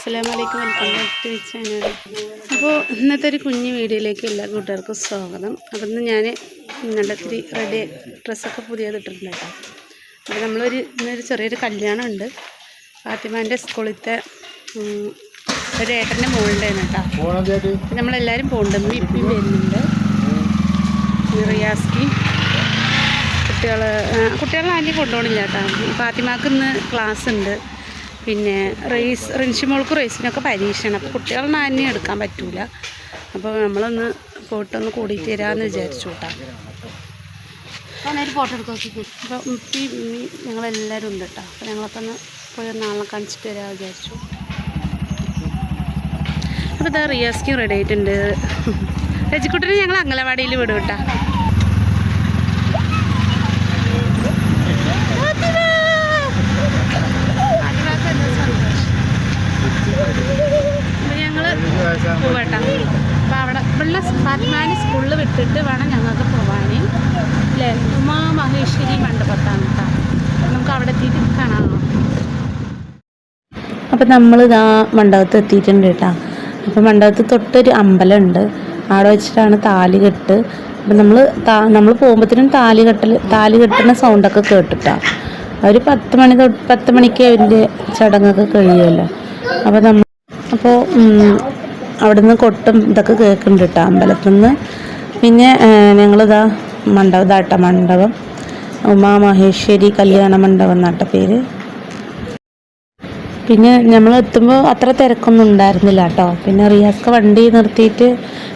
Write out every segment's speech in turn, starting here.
അസ്സലാമലൈക്കും. Welcome back to channel. അപ്പോൾ ഇന്നത്തെ ഒരു കുഞ്ഞു വീഡിയോയിലേക്ക് എല്ലാ കൂട്ടുകാർക്കും സ്വാഗതം. അപ്പം ഇന്ന് ഞാൻ നല്ല ഇത്തിരി റെഡി ഡ്രസ്സൊക്കെ പുതിയത് ഇട്ടിട്ടുണ്ട് കേട്ടോ. അപ്പോൾ നമ്മളൊരു ഇന്നൊരു ചെറിയൊരു കല്യാണം ഉണ്ട് ഫാത്തിമാന്റെ സ്കൂളിലത്തെ ഒരു ഏട്ടന്റെ മോളുടെ കേട്ടോ. നമ്മളെല്ലാവരും പോകുന്നുണ്ട് ഇപ്പം വരുന്നുണ്ട്. റിയാസ്കി കുട്ടികൾ കുട്ടികളെ ആദ്യം കൊണ്ടുപോകണില്ല കേട്ടോ. ഫാത്തിമാക്ക് ഇന്ന് ക്ലാസ് ഉണ്ട് പിന്നെ റേസ് റിൻഷിമോൾക്ക് റേസിനൊക്കെ പരീക്ഷയാണ്. അപ്പോൾ കുട്ടികളെ ആന്യം എടുക്കാൻ പറ്റൂല. അപ്പോൾ നമ്മളൊന്ന് പോയിട്ടൊന്ന് കൂടിയിട്ട് തരാമെന്ന് വിചാരിച്ചു കേട്ടോ ഫോട്ടോ എടുക്കാൻ അപ്പോൾ ഉപ്പി ഉമ്മി ഞങ്ങളെല്ലാവരും ഉണ്ട് കേട്ടോ അപ്പോൾ ഞങ്ങളൊക്കെ ഒന്ന് പോയി നാളെ കാണിച്ചിട്ട് തരാമെന്ന് വിചാരിച്ചു. അപ്പോൾ ഇതാ റിയാസ്ക്കും റെഡി ആയിട്ടുണ്ട്. രജിക്കുട്ടിനെ ഞങ്ങൾ അംഗനവാടിയിൽ വിടും കേട്ടോ ഉള്ള ഫാത്മാനി സ്കൂളിൽ വിട്ടിട്ട് വേണം ഞങ്ങൾക്ക് പോവാൻ അല്ലേ ഉമാ മഹേശ്വരി മണ്ഡപത്താണ് കേട്ടോ നമുക്ക് അവിടെ എത്തിയിട്ട് കാണാം. അപ്പം നമ്മൾ ഇതാ മണ്ഡപത്ത് എത്തിയിട്ടുണ്ട് കേട്ടോ അപ്പം മണ്ഡപത്ത് തൊട്ടൊരു അമ്പലമുണ്ട്. അവിടെ വെച്ചിട്ടാണ് താലി കെട്ട്. അപ്പം നമ്മൾ താ നമ്മൾ പോകുമ്പോഴത്തേനും താലി കെട്ടൽ താലി കെട്ടുന്ന സൗണ്ടൊക്കെ കേട്ടിട്ടാ ഒരു പത്ത് മണി തൊട്ട് പത്ത് മണിക്ക് അതിന്റെ ചടങ്ങൊക്കെ കഴിയുമല്ലോ. അപ്പോൾ നമ്മൾ അപ്പോൾ അവിടുന്ന് കൊട്ടും ഇതൊക്കെ കേൾക്കുന്നുണ്ട് കേട്ടോ അമ്പലത്തിൽ നിന്ന് പിന്നെ ഞങ്ങളിതാ മണ്ഡപം ഇതാട്ട മണ്ഡപം. ഉമാ മഹേശ്വരി കല്യാണ മണ്ഡപം എന്നാട്ട പേര്. പിന്നെ നമ്മൾ എത്തുമ്പോൾ അത്ര തിരക്കൊന്നും ഉണ്ടായിരുന്നില്ല കേട്ടോ. പിന്നെ റിയാസ്ക വണ്ടി നിർത്തിയിട്ട്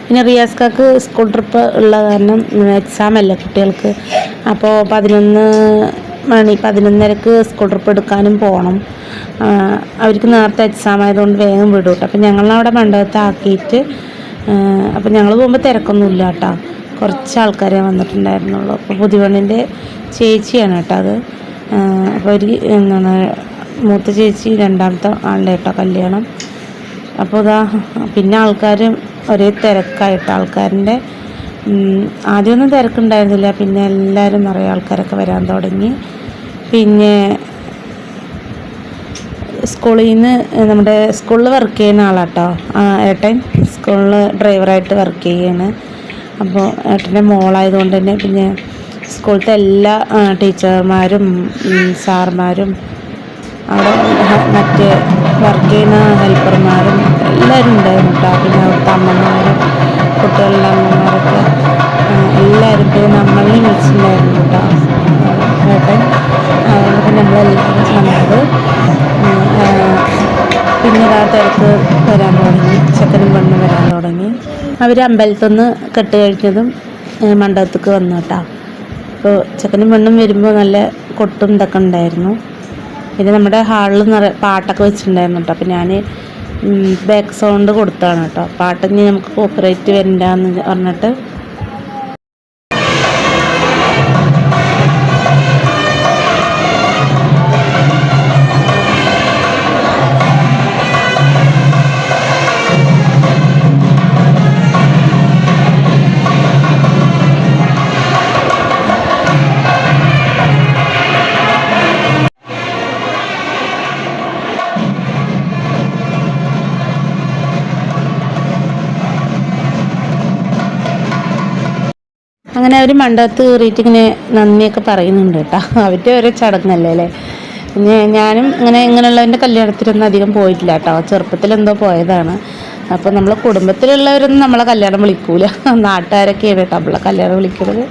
പിന്നെ റിയാസ്കാക്ക് സ്കൂൾ ട്രിപ്പ് ഉള്ള കാരണം എക്സാം അല്ലേ കുട്ടികൾക്ക്. അപ്പോൾ പതിനൊന്ന് മണി പതിനൊന്നരക്ക് സ്കൂൾ ട്രിപ്പ് എടുക്കാനും പോകണം അവർക്ക് നേരത്തെ എക്സാം ആയതുകൊണ്ട് വേഗം വിടും കേട്ടോ അപ്പം ഞങ്ങളവിടെ മണ്ഡപത്തെ ആക്കിയിട്ട് അപ്പം ഞങ്ങൾ പോകുമ്പോൾ തിരക്കൊന്നുമില്ല കേട്ടോ കുറച്ച് ആൾക്കാരെ വന്നിട്ടുണ്ടായിരുന്നുള്ളൂ. അപ്പോൾ പുതിയവണ്ണിന്റെ ചേച്ചിയാണ് കേട്ടോ അത്. അപ്പോൾ ഒരു എന്താണ് മൂത്ത ചേച്ചി രണ്ടാമത്തെ ആളുടെ കേട്ടോ കല്യാണം. അപ്പോൾ ഇതാ പിന്നെ ആൾക്കാർ ഒരേ തിരക്കായിട്ട്. ആൾക്കാരിന്റെ ആദ്യമൊന്നും തിരക്കുണ്ടായിരുന്നില്ല. പിന്നെ എല്ലാവരും നിറയെ ആൾക്കാരൊക്കെ വരാൻ തുടങ്ങി. പിന്നെ സ്കൂളിൽ നിന്ന് നമ്മുടെ സ്കൂളിൽ വർക്ക് ചെയ്യുന്ന ആളാട്ടോ. ഏട്ടൻ സ്കൂളിൽ ഡ്രൈവറായിട്ട് വർക്ക് ചെയ്യാണ്. അപ്പോൾ ഏട്ടന്റെ മോളായതുകൊണ്ട് തന്നെ പിന്നെ സ്കൂളിലത്തെ എല്ലാ ടീച്ചർമാരും സാർമാരും അവിടെ മറ്റേ വർക്ക് ചെയ്യുന്ന ഹെൽപ്പർമാരും എല്ലാവരും ഉണ്ടായിരുന്നു കേട്ടോ പിന്നെ അവിടുത്തെ അമ്മമാരും കുട്ടികളുടെ അമ്മമാരൊക്കെ എല്ലാവരും പോയി നമ്മളെയും വിളിച്ചിട്ടുണ്ടായിരുന്നു കേട്ടോ. ഏട്ടൻ അതുകൊണ്ട് നമ്മളെല്ലാവരും ചെന്നത് പിന്നെ ആ തിരക്ക് വരാൻ തുടങ്ങി. ചെക്കനും പെണ്ണും വരാൻ തുടങ്ങി. അവർ അമ്പലത്തിൽ നിന്ന് കെട്ട് കഴിഞ്ഞതും മണ്ഡപത്തേക്ക് വന്നു കേട്ടോ. അപ്പോൾ ചെക്കനും പെണ്ണും വരുമ്പോൾ നല്ല കൊട്ടും ഇതൊക്കെ ഉണ്ടായിരുന്നു. പിന്നെ നമ്മുടെ ഹാളിൽ നിറയെ പാട്ടൊക്കെ വെച്ചിട്ടുണ്ടായിരുന്നു കേട്ടോ. അപ്പോൾ ഞാൻ ബാക്ക് സൗണ്ട് കൊടുത്താണ് കേട്ടോ. പാട്ടിന് നമുക്ക് കോപ്പറേറ്റ് വരണ്ടെന്ന് പറഞ്ഞിട്ട് അങ്ങനെ അവർ മണ്ടത്ത് കയറിയിട്ട് ഇങ്ങനെ നന്ദിയൊക്കെ പറയുന്നുണ്ട് കേട്ടോ. അവരുടെ ഓരോ ചടങ്ങല്ലേ അല്ലേ? പിന്നെ ഞാനും ഇങ്ങനെ ഇങ്ങനെയുള്ളവന്റെ കല്യാണത്തിനൊന്നും അധികം പോയിട്ടില്ല കേട്ടോ. ചെറുപ്പത്തിൽ എന്തോ പോയതാണ്. അപ്പോൾ നമ്മളെ കുടുംബത്തിലുള്ളവരൊന്നും നമ്മളെ കല്യാണം വിളിക്കൂല. നാട്ടുകാരൊക്കെയാണ് കേട്ടോ നമ്മളെ കല്യാണം വിളിക്കുന്നത്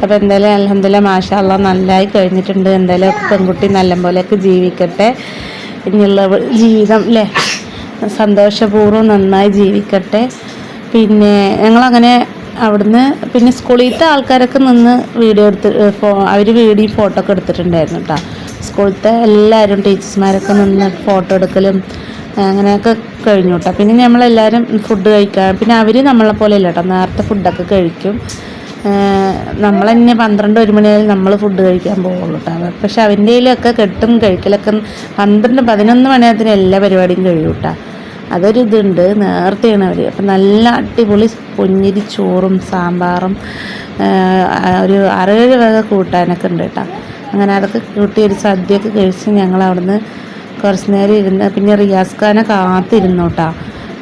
അപ്പോൾ എന്തായാലും അലഹമില്ല മാഷാല്ല നല്ലതായി കഴിഞ്ഞിട്ടുണ്ട്. എന്തായാലും പെൺകുട്ടി നല്ല പോലെയൊക്കെ ജീവിക്കട്ടെ. ഇനിയുള്ള ജീവിതം അല്ലേ സന്തോഷപൂർവം നന്നായി ജീവിക്കട്ടെ. പിന്നെ ഞങ്ങളങ്ങനെ അവിടുന്ന് പിന്നെ സ്കൂളിലത്തെ ആൾക്കാരൊക്കെ നിന്ന് വീഡിയോ എടുത്ത് അവർ വീഡിയോ ഫോട്ടോ ഒക്കെ എടുത്തിട്ടുണ്ടായിരുന്നു കേട്ടോ സ്കൂളിലത്തെ എല്ലാവരും ടീച്ചേഴ്സ്മാരൊക്കെ നിന്ന് ഫോട്ടോ എടുക്കലും അങ്ങനെയൊക്കെ കഴിഞ്ഞു കേട്ടോ പിന്നെ നമ്മളെല്ലാവരും ഫുഡ് കഴിക്കാൻ പിന്നെ അവർ നമ്മളെ പോലെ ഇല്ല കേട്ടോ നേരത്തെ ഫുഡൊക്കെ കഴിക്കും. നമ്മൾ തന്നെ പന്ത്രണ്ട് ഒരു മണിയായാലും നമ്മൾ ഫുഡ് കഴിക്കാൻ പോകുള്ളൂ കേട്ടോ പക്ഷെ അവന്റെ കെട്ടും കഴിക്കലൊക്കെ പന്ത്രണ്ട് പതിനൊന്ന് മണിയാകത്തിന് എല്ലാ പരിപാടിയും കഴിയും കേട്ടോ അതൊരു ഇതുണ്ട് അവർ അപ്പം നല്ല അടിപൊളി പൊഞ്ഞിരി ചോറും സാമ്പാറും ഒരു അറേഴ് വക കൂട്ടാനൊക്കെ ഉണ്ട് കേട്ടോ. അങ്ങനെ അതൊക്കെ കൂട്ടി ഒരു സദ്യയൊക്കെ കഴിച്ച് ഞങ്ങൾ അവിടുന്ന് കുറച്ച് നേരം ഇരുന്ന് പിന്നെ റിയാസ് ഖാനെ കാത്തിരുന്നു കേട്ടോ.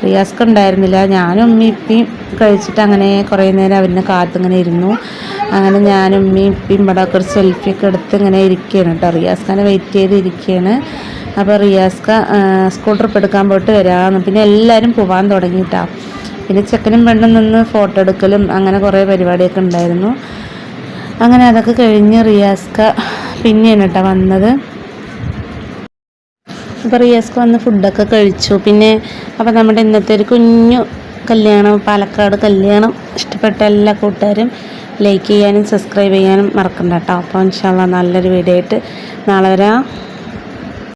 റിയാസ് ഉണ്ടായിരുന്നില്ല. ഞാനും ഉമ്മയും ഇപ്പിയും കഴിച്ചിട്ട് അങ്ങനെ കുറേ നേരം അവരിനെ കാത്തിങ്ങനെ ഇരുന്നു. അങ്ങനെ ഞാനും ഉമ്മയും ഇപ്പിയും ഇവിടെ ഒക്കെ ഒരു സെൽഫി ഒക്കെ എടുത്ത് ഇങ്ങനെ ഇരിക്കുകയാണ് കേട്ടോ. റിയാസ് ഖാനെ വെയിറ്റ് ചെയ്ത് ഇരിക്കുകയാണ്. അപ്പോൾ റിയാസ്ക സ്കൂട്ടർ എടുക്കാൻ പോയിട്ട് വരാമെന്ന് പിന്നെ എല്ലാവരും പോകാൻ തുടങ്ങിയിട്ടാ പിന്നെ ചെക്കനും പെണ്ണും നിന്ന് ഫോട്ടോ എടുക്കലും അങ്ങനെ കുറേ പരിപാടിയൊക്കെ ഉണ്ടായിരുന്നു. അങ്ങനെ അതൊക്കെ കഴിഞ്ഞ് റിയാസ്ക പിന്നെയാണ് കേട്ടോ വന്നത്. അപ്പോൾ റിയാസ്ക വന്ന് ഫുഡൊക്കെ കഴിച്ചു. പിന്നെ അപ്പോൾ നമ്മുടെ ഇന്നത്തെ ഒരു കുഞ്ഞു കല്യാണം പാലക്കാട് കല്യാണം ഇഷ്ടപ്പെട്ട എല്ലാ കൂട്ടുകാരും ലൈക്ക് ചെയ്യാനും സബ്സ്ക്രൈബ് ചെയ്യാനും മറക്കണ്ട കേട്ടോ അപ്പോൾ ഇൻഷാല്ല നല്ലൊരു വീഡിയോ ആയിട്ട് നാളെ വരാം.